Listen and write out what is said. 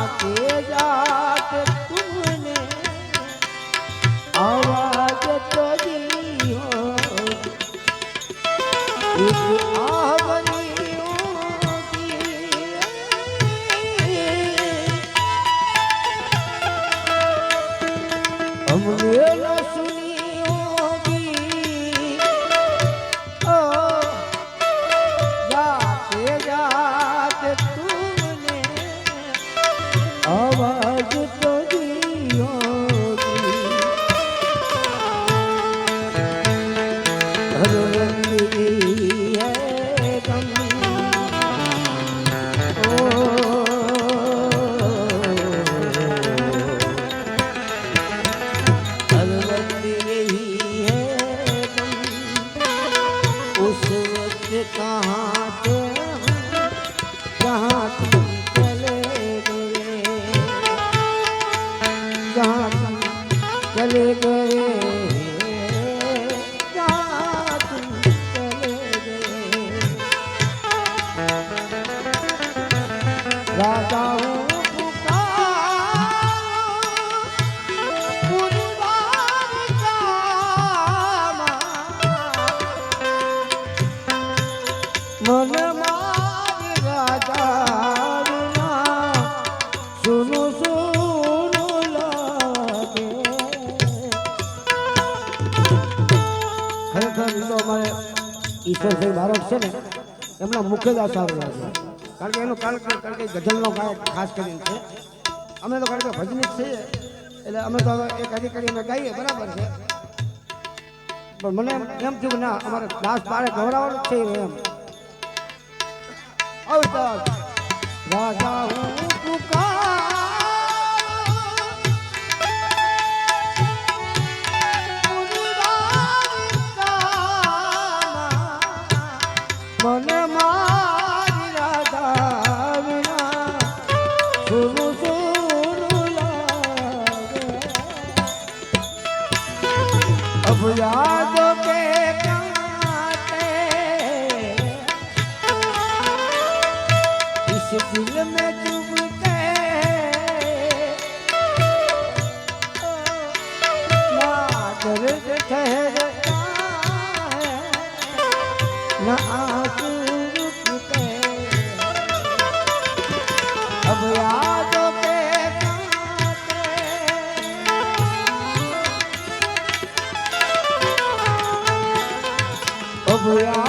তোমাকে ખરેખર અમારે ઈશ્વરભાઈ બારોટ છે ને એમના મુખ્ય દાસ આવેલા છે કારણ કે એનું કારણ કારણ કે ગઝલનો ગાયક ખાસ કરીને છે. અમે તો કારણ કે ભજની જ છીએ, એટલે અમે તો એક અધિકારી અમે ગાઈએ, બરાબર છે. પણ મને એમ થયું કે ના, અમારે દાસ બારે ગવડાવવાનું છે એમ. અવતાર રાજા હું પુકાર दिल में चुभते ना दर्द ठहरता है न आंसू रुकते अब यादों के कांटे अब यादों